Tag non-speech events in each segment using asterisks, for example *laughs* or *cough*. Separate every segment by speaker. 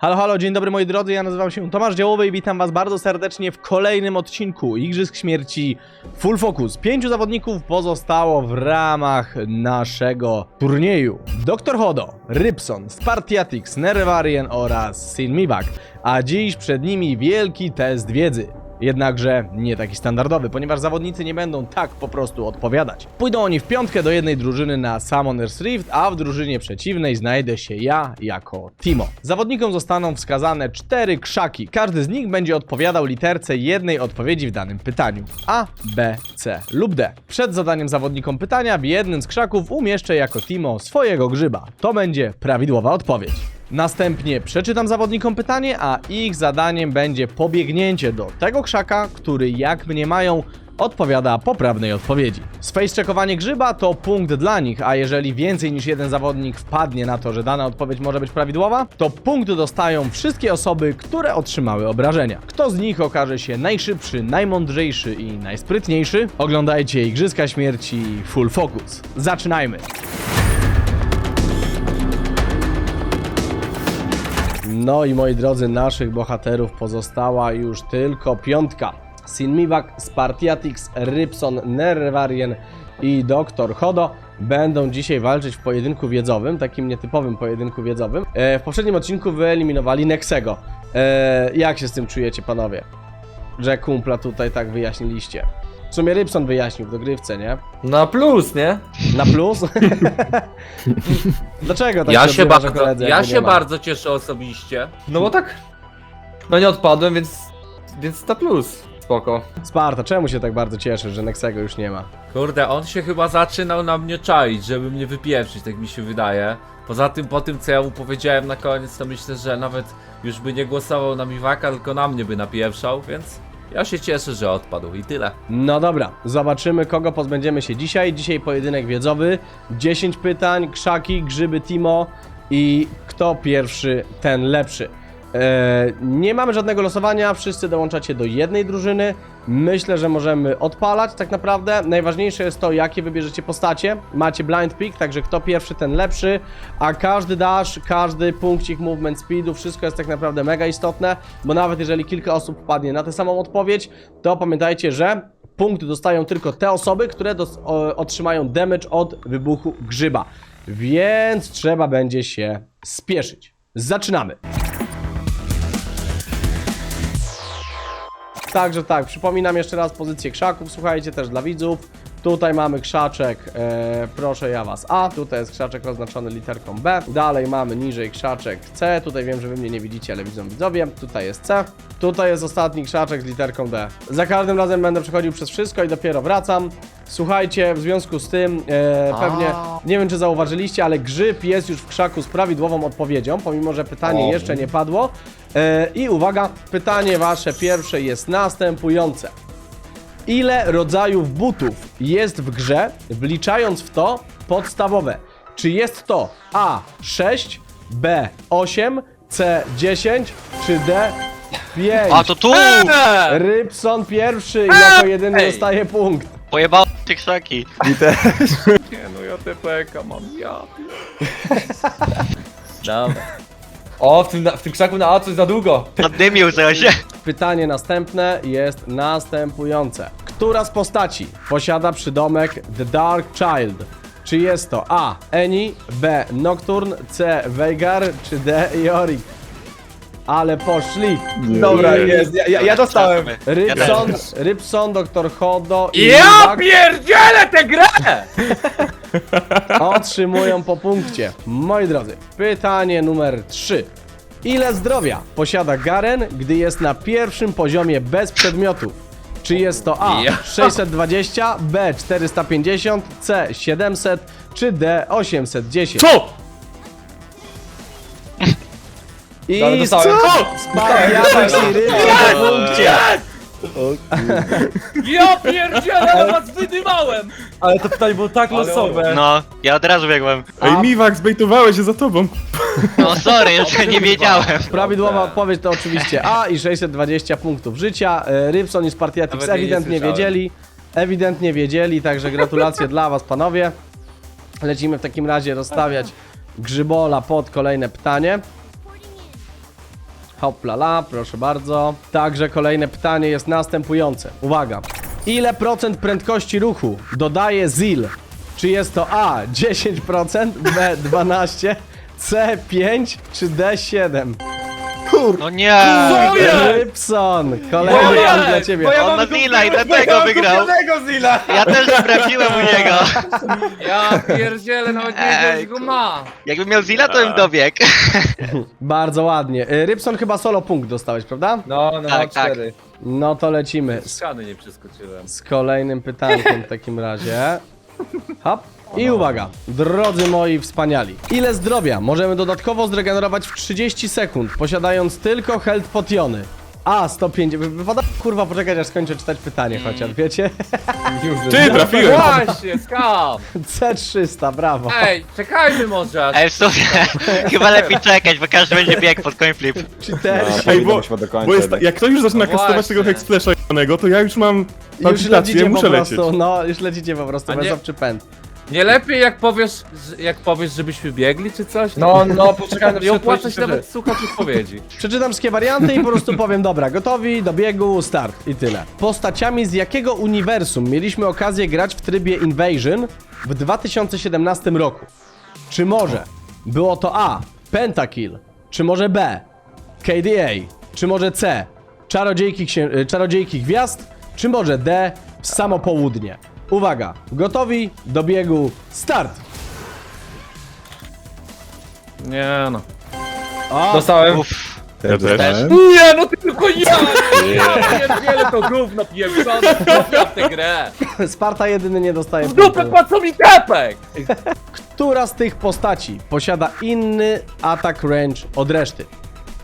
Speaker 1: Halo, halo, dzień dobry moi drodzy, ja nazywam się Tomasz Działowy i witam was bardzo serdecznie w kolejnym odcinku Igrzysk Śmierci Full Focus. Pięciu zawodników pozostało w ramach naszego turnieju. Dr. Hodo, Rybson, Spartiatix, Nervarian oraz Sinmibak, a dziś przed nimi wielki test wiedzy. Jednakże nie taki standardowy, ponieważ zawodnicy nie będą tak po prostu odpowiadać. Pójdą oni w piątkę do jednej drużyny na Summoner's Rift, a w drużynie przeciwnej znajdę się ja jako Timo. Zawodnikom zostaną wskazane cztery krzaki. Każdy z nich będzie odpowiadał literce jednej odpowiedzi w danym pytaniu. A, B, C lub D. Przed zadaniem zawodnikom pytania w jednym z krzaków umieszczę jako Timo swojego grzyba. To będzie prawidłowa odpowiedź. Następnie przeczytam zawodnikom pytanie, a ich zadaniem będzie pobiegnięcie do tego krzaka, który jak mniemają odpowiada poprawnej odpowiedzi. Space-checkowanie grzyba to punkt dla nich, a jeżeli więcej niż jeden zawodnik wpadnie na to, że dana odpowiedź może być prawidłowa, to punkt dostają wszystkie osoby, które otrzymały obrażenia. Kto z nich okaże się najszybszy, najmądrzejszy i najsprytniejszy? Oglądajcie Igrzyska Śmierci Full Focus. Zaczynajmy! No i moi drodzy, naszych bohaterów pozostała już tylko piątka. Sinmibak, Spartiatix, Rybson, Nervarien i Doktor Hodo będą dzisiaj walczyć w pojedynku wiedzowym, takim nietypowym pojedynku wiedzowym. E, w poprzednim odcinku wyeliminowali Nexego. E, jak się z tym czujecie, panowie? Że kumpla tutaj tak wyjaśniliście. W sumie Rybson wyjaśnił w dogrywce, nie?
Speaker 2: Na plus, nie?
Speaker 1: Na plus? *laughs* Dlaczego tak
Speaker 3: Ja
Speaker 1: się że
Speaker 3: bardzo,
Speaker 1: koledzy
Speaker 3: ja
Speaker 1: jakby nie
Speaker 3: się
Speaker 1: ma?
Speaker 3: bardzo cieszę osobiście.
Speaker 2: No bo tak. No nie odpadłem, więc. Więc na plus. Spoko.
Speaker 1: Sparta, czemu się tak bardzo cieszy, że Nexego już nie ma?
Speaker 3: Kurde, on się chyba zaczynał na mnie czaić, żeby mnie wypieprzyć, tak mi się wydaje. Poza tym, po tym co ja mu powiedziałem na koniec, to myślę, że nawet już by nie głosował na Miwaka, tylko na mnie by napieprzał, więc ja się cieszę, że odpadł i tyle.
Speaker 1: No dobra, zobaczymy kogo pozbędziemy się dzisiaj. Dzisiaj pojedynek wiedzowy, 10 pytań, krzaki, grzyby Timo i kto pierwszy, ten lepszy. Eee, nie mamy żadnego losowania, wszyscy dołączacie do jednej drużyny. Myślę, że możemy odpalać tak naprawdę. Najważniejsze jest to, jakie wybierzecie postacie. Macie blind pick, także kto pierwszy, ten lepszy. A każdy dash, każdy punkcik movement speedu, wszystko jest tak naprawdę mega istotne, bo nawet jeżeli kilka osób wpadnie na tę samą odpowiedź, to pamiętajcie, że punkt dostają tylko te osoby, które otrzymają damage od wybuchu grzyba. Więc trzeba będzie się spieszyć. Zaczynamy. Także tak, przypominam jeszcze raz pozycję krzaków, słuchajcie też dla widzów. Tutaj mamy krzaczek, e, proszę ja was A, tutaj jest krzaczek oznaczony literką B. Dalej mamy niżej krzaczek C, tutaj wiem, że wy mnie nie widzicie, ale widzą widzowie. Tutaj jest C. Tutaj jest ostatni krzaczek z literką D. Za każdym razem będę przechodził przez wszystko i dopiero wracam. Słuchajcie, w związku z tym e, pewnie, nie wiem czy zauważyliście, ale grzyb jest już w krzaku z prawidłową odpowiedzią, pomimo że pytanie jeszcze nie padło. E, I uwaga, pytanie wasze pierwsze jest następujące. Ile rodzajów butów jest w grze, wliczając w to podstawowe? Czy jest to A 6, B 8, C 10 czy D 5?
Speaker 4: A to tu!
Speaker 1: Rybson pierwszy i jako jedyny
Speaker 3: Ej.
Speaker 1: dostaje punkt.
Speaker 4: Pojebał tych saki.
Speaker 3: Nie no, ja TPK mam, ja. Dobra.
Speaker 2: O, w tym, na- w tym krzaku na A coś za długo.
Speaker 4: Naddymił coś.
Speaker 1: Pytanie następne jest następujące. Która z postaci posiada przydomek The Dark Child? Czy jest to A. Eni, B. Nocturne, C. Veigar, czy D. Yorick? Ale poszli.
Speaker 2: Dobra, jest. Ja, ja, ja dostałem.
Speaker 1: Rybson, Rybson, Dr. Hodo i
Speaker 3: Ja
Speaker 1: Mivak
Speaker 3: pierdzielę tę grę! *laughs*
Speaker 1: otrzymują po punkcie. Moi drodzy, pytanie numer 3. Ile zdrowia posiada Garen, gdy jest na pierwszym poziomie bez przedmiotów? Czy jest to A
Speaker 3: Ja.
Speaker 1: 620, B 450, C 700 czy D 810?
Speaker 2: Co?
Speaker 1: I
Speaker 2: Dobra, dostałem.
Speaker 1: Spartiatek i Rybson po punkcie.
Speaker 3: Ja pierdzielę, ale was wydymałem!
Speaker 2: Ale to pytanie było tak losowe.
Speaker 4: No, ja od razu biegłem.
Speaker 5: Ej, Miwak, zbejtowałeś się za tobą.
Speaker 4: No sorry, jeszcze nie wiedziałem.
Speaker 1: Prawidłowa odpowiedź to oczywiście A i 620 punktów życia. E, Rybson i Spartiatix
Speaker 3: Nawet jej nie
Speaker 1: ewidentnie
Speaker 3: słyszałem.
Speaker 1: wiedzieli. Ewidentnie wiedzieli, także gratulacje *laughs* dla was panowie. Lecimy w takim razie rozstawiać grzybola pod kolejne pytanie. Hoplala, proszę bardzo. Także kolejne pytanie jest następujące. Uwaga. Ile procent prędkości ruchu dodaje ZIL? Czy jest to A 10%, B 12%, C 5 czy D 7?
Speaker 4: No nie!
Speaker 1: Rybson, kolejny
Speaker 2: Bo ja-
Speaker 1: punkt dla ciebie.
Speaker 2: bo ja
Speaker 4: On
Speaker 2: mam go-
Speaker 4: Zilla i dlatego wygrał.
Speaker 2: Zilla!
Speaker 4: Ja też sprawdziłem u niego.
Speaker 3: Ja pierdzielę, nawet nie wiem,
Speaker 4: Ej,
Speaker 3: że go ma.
Speaker 4: Jakbym miał Zilla, to bym dobiegł. *laughs*
Speaker 1: Bardzo ładnie. Y, Rybson chyba solo punkt dostałeś, prawda?
Speaker 2: No, no,
Speaker 4: Tak, tak.
Speaker 2: cztery.
Speaker 1: No to lecimy z,
Speaker 3: nie przeskoczyłem.
Speaker 1: z kolejnym pytankiem w takim razie. Hop. I uwaga, drodzy moi wspaniali. Ile zdrowia możemy dodatkowo zregenerować w 30 sekund, posiadając tylko health potiony? A, 105. Wypada kurwa poczekać aż skończę czytać pytanie chociaż, wiecie?
Speaker 5: Ty *laughs* trafiłeś!
Speaker 3: Właśnie, skam!
Speaker 1: C300, brawo.
Speaker 3: Ej, czekajmy może.
Speaker 4: Ej, w sumie, *laughs* chyba lepiej czekać, bo każdy będzie biegł pod coin flip.
Speaker 1: Czy też?
Speaker 5: Ej, bo, bo jest, ta- jak ktoś już zaczyna
Speaker 3: No
Speaker 5: kastować
Speaker 3: właśnie.
Speaker 5: tego Hexflasha to ja już mam
Speaker 1: Już
Speaker 5: palpitację,
Speaker 1: lecicie po
Speaker 5: muszę lecieć.
Speaker 1: prostu, no, już lecicie po prostu,
Speaker 3: A
Speaker 1: bez
Speaker 3: nie-
Speaker 1: obczy pęd.
Speaker 3: Nie lepiej jak powiesz, jak powiesz, żebyśmy biegli czy coś?
Speaker 2: No, no, poczekaj na
Speaker 3: Nie opłaca się nawet słuchać odpowiedzi.
Speaker 1: Przeczytam wszystkie warianty i po prostu powiem, dobra, gotowi, do biegu, start i tyle. Postaciami z jakiego uniwersum mieliśmy okazję grać w trybie Invasion w 2017 roku? Czy może było to A. Pentakill, czy może B. KDA, czy może C. Czarodziejki, księ... y, Czarodziejki Gwiazd, czy może D. Samo Południe. Uwaga, gotowi, do biegu, start!
Speaker 3: Nie no.
Speaker 1: O,
Speaker 2: Dostałem.
Speaker 4: Uff.
Speaker 5: Ja też.
Speaker 3: Nie no tylko ja! Ja pierdzielę to gówno pieprzone, wchodzę w tę grę.
Speaker 1: Sparta jedyny nie dostaje
Speaker 3: W dupę
Speaker 1: punktu.
Speaker 3: co mi tepek?
Speaker 1: Która z tych postaci posiada inny atak range od reszty?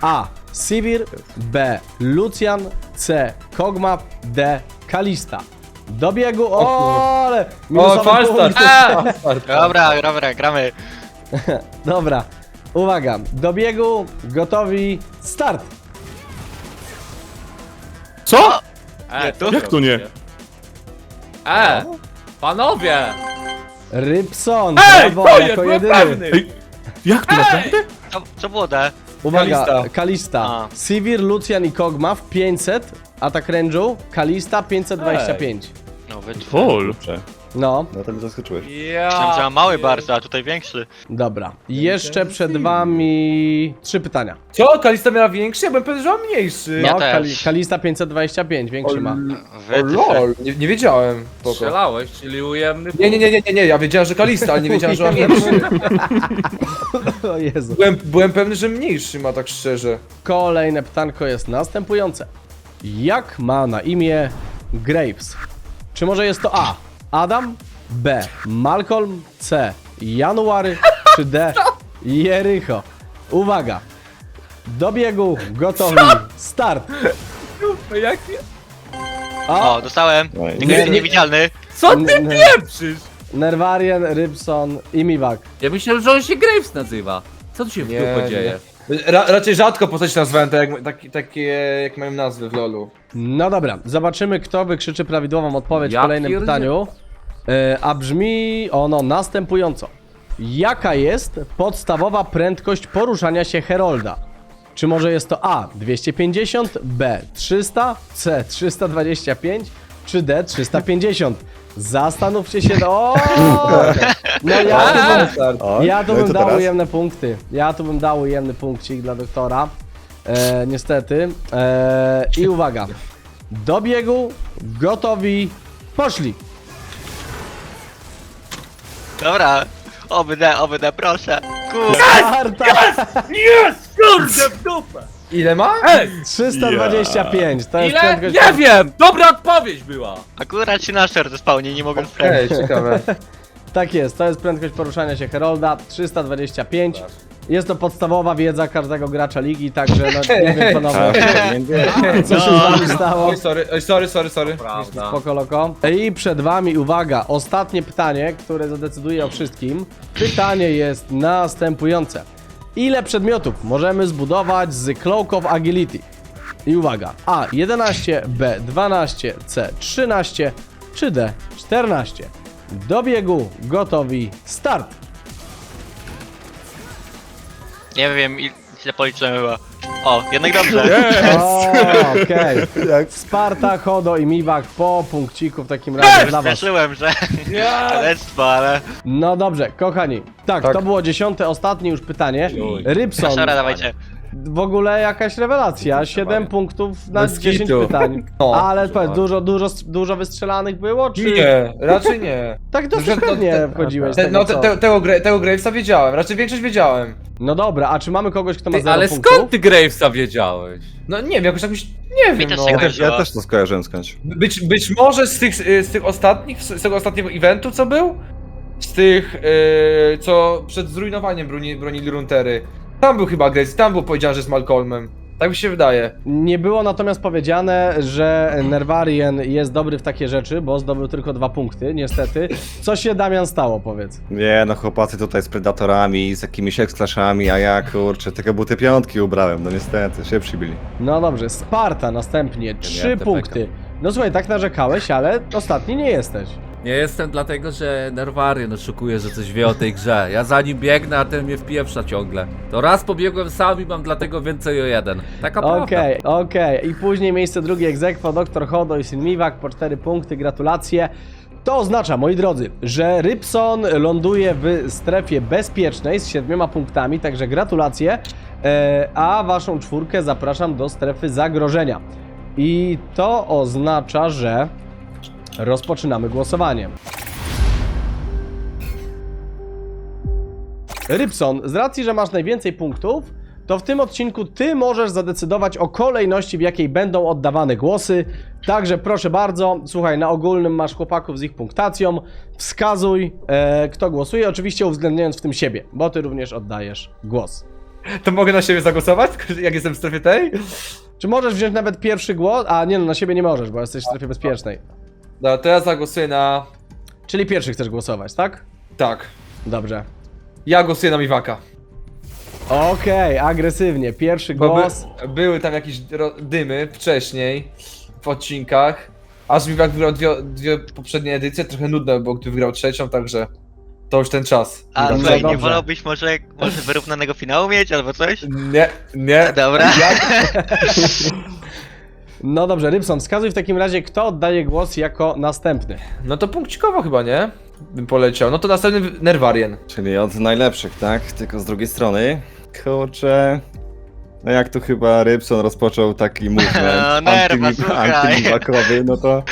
Speaker 1: A. Sivir, B. Lucian, C. Kog'Maw, D. Kalista. Do biegu, o, ale
Speaker 2: O,
Speaker 1: minusowy
Speaker 2: falstart!
Speaker 1: punkt. *laughs* *laughs*
Speaker 4: Dobra, dobra, gramy. *laughs*
Speaker 1: Dobra, uwaga, do biegu, gotowi, start.
Speaker 5: Co?
Speaker 3: E,
Speaker 4: tu?
Speaker 5: Jak to nie?
Speaker 3: E, panowie!
Speaker 1: Rybson,
Speaker 3: Ej,
Speaker 1: brawo,
Speaker 3: to jest,
Speaker 1: jako
Speaker 3: byłem
Speaker 1: jedyny.
Speaker 3: pewny!
Speaker 5: Ej, jak to naprawdę?
Speaker 4: Co, co było D?
Speaker 1: Uwaga,
Speaker 2: Kalista.
Speaker 1: Kalista.
Speaker 4: A.
Speaker 1: Sivir, Lucian i Kog'Maw 500, atak range'u, Kalista 525.
Speaker 4: No, wy
Speaker 5: Fol.
Speaker 1: No,
Speaker 6: No to mnie zaskoczyłeś.
Speaker 4: Myślałem, że
Speaker 3: Ja...
Speaker 4: ma mały bardzo, a tutaj większy.
Speaker 1: dobra. Jeszcze przed wami trzy pytania.
Speaker 2: Co? Kalista miała większy? Ja byłem pewien, że ma mniejszy.
Speaker 4: Ja
Speaker 1: No,
Speaker 4: też.
Speaker 1: Kali, Kalista 525, większy ma.
Speaker 4: Wy
Speaker 2: O lol, nie, nie wiedziałem. Spoko.
Speaker 3: Strzelałeś, czyli ujemny
Speaker 2: Nie, nie, nie, nie, nie, nie, ja wiedziałem, że Kalista, ale nie wiedziałem, że ma większy. *laughs*
Speaker 1: O Jezu.
Speaker 2: Byłem, byłem pewny, że mniejszy ma tak szczerze.
Speaker 1: Kolejne pytanko jest następujące. Jak ma na imię Graves? Czy może jest to A. Adam, B. Malcolm, C. January, *laughs* czy D. Jericho? Uwaga. Do biegu, gotowi, start.
Speaker 3: Jak...
Speaker 1: O,
Speaker 4: O, dostałem.
Speaker 6: No i-
Speaker 4: Tylko jestem niewidzialny.
Speaker 3: Co ty
Speaker 1: n-
Speaker 3: pieprzysz?
Speaker 1: Nerwarian, Rybson i Miwak.
Speaker 3: Ja myślałem, że on się Graves nazywa. Co tu się w
Speaker 2: Nie,
Speaker 3: dupę
Speaker 2: nie.
Speaker 3: dzieje?
Speaker 2: Ra, raczej rzadko postać nazwałem tak, jak, tak, takie, jak mają nazwy w lolu.
Speaker 1: No dobra, zobaczymy kto wykrzyczy prawidłową odpowiedź
Speaker 3: Ja
Speaker 1: w kolejnym
Speaker 3: pierdzie-
Speaker 1: pytaniu. E, a brzmi ono następująco. Jaka jest podstawowa prędkość poruszania się Herolda? Czy może jest to A 250, B 300, C 325, czy D 350? Zastanówcie się, o! No ja tu bym,
Speaker 6: O,
Speaker 1: ja tu
Speaker 6: no i
Speaker 1: bym
Speaker 6: co
Speaker 1: dał
Speaker 6: teraz?
Speaker 1: ujemne punkty. Ja tu bym dał ujemny punkcik dla doktora. E, niestety. E, I uwaga. Do biegu, gotowi, poszli.
Speaker 4: Dobra. Oby D, oby D, proszę. Kur...
Speaker 1: Marta,
Speaker 3: Jest! Kurde w dupę!
Speaker 2: Ile ma?
Speaker 3: Ej!
Speaker 1: 325, to jest
Speaker 3: Ile?
Speaker 1: prędkość...
Speaker 3: Nie wiem! Dobra odpowiedź była!
Speaker 4: Akurat się na short spawnie, nie mogę sprawdzić.
Speaker 2: Ej, ciekawe. *laughs*
Speaker 1: Tak jest, to jest prędkość poruszania się Herolda, 325. Jest to podstawowa wiedza każdego gracza ligi, także no, *laughs* nie wiem panowie, *laughs* co się z wami stało.
Speaker 2: Oj, sorry, oj, sorry, sorry, sorry.
Speaker 3: Prawda.
Speaker 1: Spoko loko. I przed wami, uwaga, ostatnie pytanie, które zadecyduje o wszystkim. Pytanie jest następujące. Ile przedmiotów możemy zbudować z Cloak of Agility? I uwaga, A 11, B 12, C 13, czy D 14? Do biegu, gotowi, start!
Speaker 4: Nie wiem, il- źle policzyłem chyba. O, jednak dobrze. *laughs*
Speaker 1: O, okej. *laughs* Sparta, Hodo i Miwak po punkciku w takim razie dla was.
Speaker 4: Cieszyłem, że *laughs* lectwo, ale...
Speaker 1: No dobrze, kochani. Tak,
Speaker 2: Tak.
Speaker 1: to było dziesiąte, ostatnie już pytanie. Rybson,
Speaker 4: Szara, dawajcie.
Speaker 1: W ogóle jakaś rewelacja. 7 punktów na
Speaker 2: Bez
Speaker 1: 10
Speaker 2: kitu.
Speaker 1: pytań.
Speaker 2: No.
Speaker 1: Ale powiedz, dużo, dużo, dużo wystrzelanych było, czy...
Speaker 2: Nie, raczej nie.
Speaker 1: Tak dosyć
Speaker 2: Że to-
Speaker 1: pewnie
Speaker 2: te-
Speaker 1: wchodziłeś.
Speaker 2: Te,
Speaker 1: tego,
Speaker 2: no,
Speaker 1: co?
Speaker 2: te, te, tego, Gra- tego Gravesa wiedziałem, raczej większość wiedziałem.
Speaker 1: no dobra, a czy mamy kogoś, kto ma
Speaker 3: Ty,
Speaker 1: 0
Speaker 3: ale
Speaker 1: punktów?
Speaker 3: skąd ty Gravesa wiedziałeś?
Speaker 2: No nie wiem, jakoś jakoś, nie
Speaker 4: Mi
Speaker 2: wiem,
Speaker 4: też
Speaker 2: no.
Speaker 6: Ja też, ja też to skojarzyłem skądś.
Speaker 2: Być, być może z tych, y, z tych ostatnich, z tego ostatniego eventu, co był? Z tych, y, co przed zrujnowaniem broni, bronili Runtery. Tam był chyba Graves, tam było powiedziane, że z Malcolmem. Tak mi się wydaje.
Speaker 1: Nie było natomiast powiedziane, że Nerwarien jest dobry w takie rzeczy, bo zdobył tylko dwa punkty, niestety. Co się Damian stało, powiedz?
Speaker 6: Nie no, chłopacy tutaj z predatorami, z jakimiś eksklaszami, a ja kurczę, tylko buty piątki ubrałem, no niestety, się przybili.
Speaker 1: No dobrze, Sparta następnie, trzy
Speaker 3: TPK.
Speaker 1: punkty. No słuchaj, tak narzekałeś, ale ostatni nie jesteś.
Speaker 3: Nie jestem dlatego, że Nerwarian oszukuje, że coś wie o tej grze. Ja za nim biegnę, a ten mnie wpieprza ciągle. To raz pobiegłem sam i mam dlatego więcej o jeden. Taka prawda.
Speaker 1: Okej, okej. I później miejsce drugie egzekwo, Dr. Hodo i Sinmiwak po cztery punkty, gratulacje. To oznacza, moi drodzy, że Rybson ląduje w strefie bezpiecznej z siedmioma punktami, także gratulacje. E, a waszą czwórkę zapraszam do strefy zagrożenia. I to oznacza, że rozpoczynamy głosowanie. Rybson, z racji, że masz najwięcej punktów, to w tym odcinku ty możesz zadecydować o kolejności, w jakiej będą oddawane głosy. Także proszę bardzo, słuchaj, na ogólnym masz chłopaków z ich punktacją. Wskazuj, e, kto głosuje, oczywiście uwzględniając w tym siebie, bo ty również oddajesz głos.
Speaker 2: To mogę na siebie zagłosować, *laughs* jak jestem w strefie tej?
Speaker 1: Czy możesz wziąć nawet pierwszy głos? A nie, no na siebie nie możesz, bo jesteś w strefie bezpiecznej.
Speaker 2: No, to ja zagłosuję na...
Speaker 1: Czyli pierwszy chcesz głosować, tak?
Speaker 2: Tak.
Speaker 1: Dobrze.
Speaker 2: Ja głosuję na Miwaka.
Speaker 1: Okej, agresywnie. Pierwszy
Speaker 2: Bo
Speaker 1: głos.
Speaker 2: by, były tam jakieś ro- dymy wcześniej w odcinkach. Aż Miwak wygrał dwie, dwie poprzednie edycje, trochę nudne, bo gdy wygrał trzecią, także to już ten czas.
Speaker 4: A słuchaj, nie
Speaker 1: dobrze.
Speaker 4: wolałbyś może, może wyrównanego finału mieć albo coś?
Speaker 2: Nie, nie.
Speaker 4: Dobra. *laughs*
Speaker 1: No dobrze, Rybson, wskazuj w takim razie, kto oddaje głos jako następny.
Speaker 2: No to punkcikowo chyba, nie? Bym poleciał. No to następny Nerwarien.
Speaker 6: Czyli od najlepszych, tak? Tylko z drugiej strony, kurczę... No jak tu chyba Rybson rozpoczął taki movement *laughs*
Speaker 4: No, nerwa, słuchaj.
Speaker 6: antymiwakowy, no to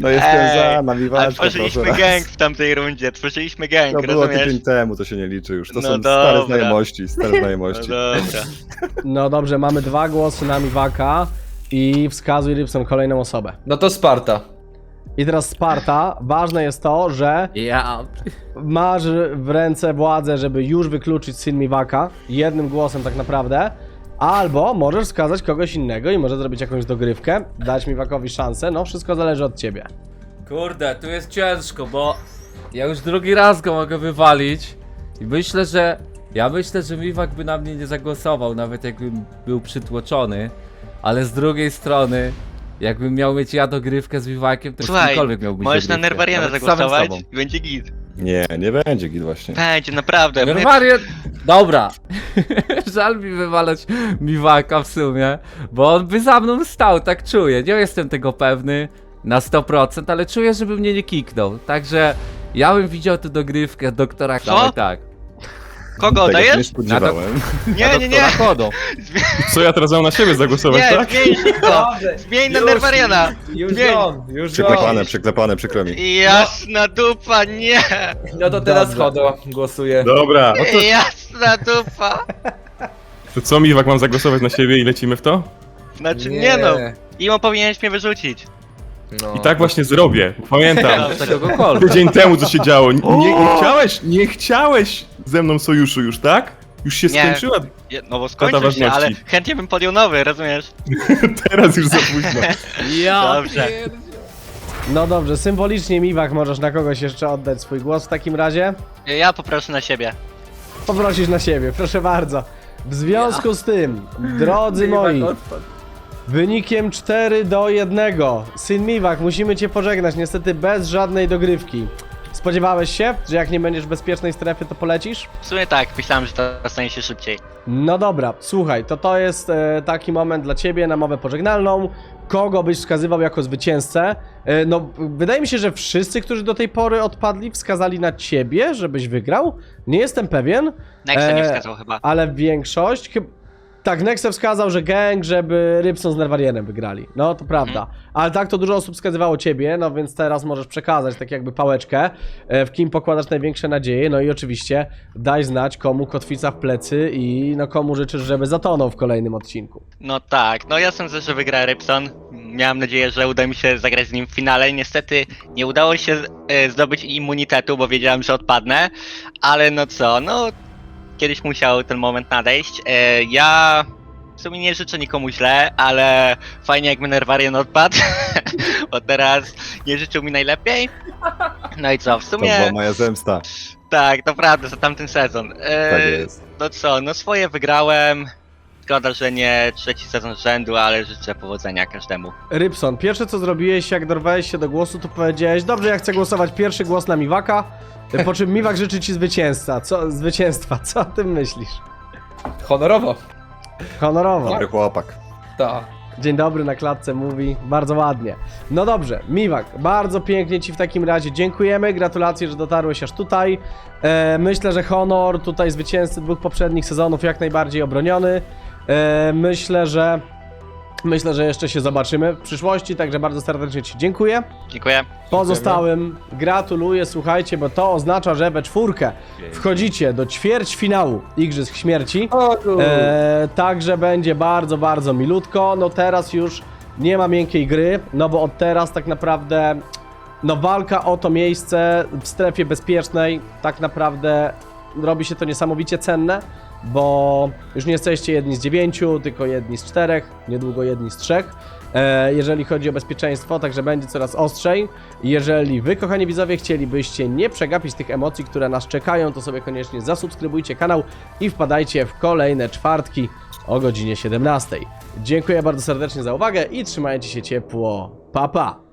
Speaker 6: no jestem
Speaker 4: Ej,
Speaker 6: za,
Speaker 4: A
Speaker 6: nawiwaczka,
Speaker 4: tworzyliśmy
Speaker 6: proszę
Speaker 4: gang w tamtej rundzie, tworzyliśmy gang,
Speaker 6: To było
Speaker 4: rozumiesz?
Speaker 6: tydzień temu, to się nie liczy już, to
Speaker 4: No
Speaker 6: są stare
Speaker 4: dobra.
Speaker 6: znajomości, stare *laughs*
Speaker 4: No
Speaker 6: znajomości.
Speaker 4: dobra.
Speaker 1: No dobrze, mamy dwa głosy na Miwaka i wskazuj Rybson kolejną osobę.
Speaker 2: No to Sparta.
Speaker 1: I teraz Sparta, ważne jest to, że
Speaker 3: Ja...
Speaker 1: masz w ręce władzę, żeby już wykluczyć syn Miwaka, jednym głosem tak naprawdę, albo możesz wskazać kogoś innego i może zrobić jakąś dogrywkę, dać Miwakowi szansę, no wszystko zależy od ciebie.
Speaker 3: Kurde, tu jest ciężko, bo ja już drugi raz go mogę wywalić i myślę, że ja myślę, że Miwak by na mnie nie zagłosował, nawet jakbym był przytłoczony, ale z drugiej strony, jakbym miał mieć ja dogrywkę z Miwakiem, to
Speaker 4: Słuchaj,
Speaker 3: kimkolwiek miałby
Speaker 4: możesz na Nerwariana zagłosować i będzie git.
Speaker 6: Nie, nie będzie git właśnie.
Speaker 4: Będzie, naprawdę.
Speaker 3: Nerwarian... Dobra. *laughs* Żal mi wywalać Miwaka w sumie, bo on by za mną stał, tak czuję. Nie jestem tego pewny na 100%, ale czuję, żeby mnie nie kiknął. Także ja bym widział tę dogrywkę doktora? Dawaj tak.
Speaker 4: Kogo
Speaker 6: Tego się nie
Speaker 4: dajesz?
Speaker 6: spodziewałem.
Speaker 4: Nie, nie, nie.
Speaker 3: Kodo.
Speaker 5: Co ja teraz mam na siebie zagłosować,
Speaker 4: Nie,
Speaker 5: tak?
Speaker 4: zmień szybko. Zmień na Nerwariana.
Speaker 2: Już
Speaker 4: Zmień.
Speaker 2: on, już
Speaker 6: Przyklepane,
Speaker 2: on.
Speaker 6: przyklepane, przykro mi.
Speaker 4: Jasna dupa, nie.
Speaker 2: No to teraz
Speaker 1: Dobrze.
Speaker 2: Hodo głosuje.
Speaker 5: Dobra,
Speaker 4: Jasna dupa.
Speaker 5: to co Miwak mam zagłosować na siebie i lecimy w to?
Speaker 4: Znaczy, nie no. Imo powinieneś mnie wyrzucić.
Speaker 2: No.
Speaker 5: I tak właśnie zrobię, pamiętam.
Speaker 3: Tak kogokolwiek.
Speaker 5: Tydzień temu co się działo. Nie, nie chciałeś, nie chciałeś ze mną sojuszu już, tak? Już się
Speaker 4: Nie.
Speaker 5: skończyła,
Speaker 4: Je- No bo skończył się,
Speaker 5: ważności.
Speaker 4: ale chętnie bym podjął nowy, rozumiesz? *laughs*
Speaker 5: teraz już za późno. *laughs*
Speaker 3: Ja
Speaker 4: Dobrze.
Speaker 1: No dobrze, symbolicznie Miwak możesz na kogoś jeszcze oddać swój głos w takim razie.
Speaker 4: Ja poproszę na siebie.
Speaker 1: Poprosisz na siebie, proszę bardzo. W związku z tym, drodzy moi, wynikiem 4 do 1, Syn Miwak, musimy cię pożegnać, niestety bez żadnej dogrywki. Spodziewałeś się, że jak nie będziesz w bezpiecznej strefie, to polecisz?
Speaker 4: W sumie tak, myślałem, że to stanie się szybciej.
Speaker 1: No dobra, słuchaj, to to jest e, taki moment dla ciebie na mowę pożegnalną. Kogo byś wskazywał jako zwycięzcę? E, no, wydaje mi się, że wszyscy, którzy do tej pory odpadli, wskazali na ciebie, żebyś wygrał. Nie jestem pewien,
Speaker 4: Nexa nie
Speaker 1: Eee,
Speaker 4: wskazał chyba.
Speaker 1: ale większość. Chyb... Tak, Nexe wskazał, że gang, żeby Rybson z Nerwarienem wygrali. No, to prawda. Ale tak to dużo osób wskazywało ciebie, no więc teraz możesz przekazać tak jakby pałeczkę, e, w kim pokładasz największe nadzieje, no i oczywiście daj znać, komu kotwica w plecy i no komu życzysz, żeby zatonął w kolejnym odcinku.
Speaker 4: No tak, no ja sądzę, że wygra Rybson. Miałem nadzieję, że uda mi się zagrać z nim w finale. Niestety nie udało się e, zdobyć immunitetu, bo wiedziałem, że odpadnę. Ale no co, no kiedyś musiał ten moment nadejść. E, ja w sumie nie życzę nikomu źle, ale fajnie jakby Nerwarian odpadł, *laughs* bo teraz nie życzył mi najlepiej. No i co, w
Speaker 6: To
Speaker 4: sumie
Speaker 6: była moja zemsta.
Speaker 4: tak, to prawda, za tamten sezon. E,
Speaker 6: Tak jest.
Speaker 4: no co, no swoje wygrałem. Szkoda, że nie trzeci sezon z rzędu, ale życzę powodzenia każdemu.
Speaker 1: Rybson, pierwsze co zrobiłeś, jak dorwałeś się do głosu, to powiedziałeś, dobrze, ja chcę głosować pierwszy głos na Miwaka, po czym Miwak życzy ci zwycięzca. Co, zwycięstwa, co o tym myślisz?
Speaker 2: Honorowo.
Speaker 1: Honorowo.
Speaker 6: Dobry chłopak.
Speaker 2: Tak.
Speaker 1: Dzień dobry na klatce mówi, bardzo ładnie. No dobrze, Miwak, bardzo pięknie Ci w takim razie dziękujemy, gratulacje, że dotarłeś aż tutaj. E, myślę, że honor tutaj zwycięzcy dwóch poprzednich sezonów jak najbardziej obroniony. E, myślę, że myślę, że jeszcze się zobaczymy w przyszłości, także bardzo serdecznie Ci dziękuję.
Speaker 4: Dziękuję.
Speaker 1: Pozostałym gratuluję, słuchajcie, bo to oznacza, że we czwórkę wchodzicie do ćwierćfinału Igrzysk Śmierci. E, także będzie bardzo, bardzo milutko. No teraz już nie ma miękkiej gry, no bo od teraz tak naprawdę no walka o to miejsce w strefie bezpiecznej tak naprawdę robi się to niesamowicie cenne, bo już nie jesteście jedni z dziewięciu, tylko jedni z czterech, niedługo jedni z trzech. E, jeżeli chodzi o bezpieczeństwo, także będzie coraz ostrzej. Jeżeli wy, kochani widzowie, chcielibyście nie przegapić tych emocji, które nas czekają, to sobie koniecznie zasubskrybujcie kanał i wpadajcie w kolejne czwartki o godzinie 17. Dziękuję bardzo serdecznie za uwagę i trzymajcie się ciepło. Pa, pa!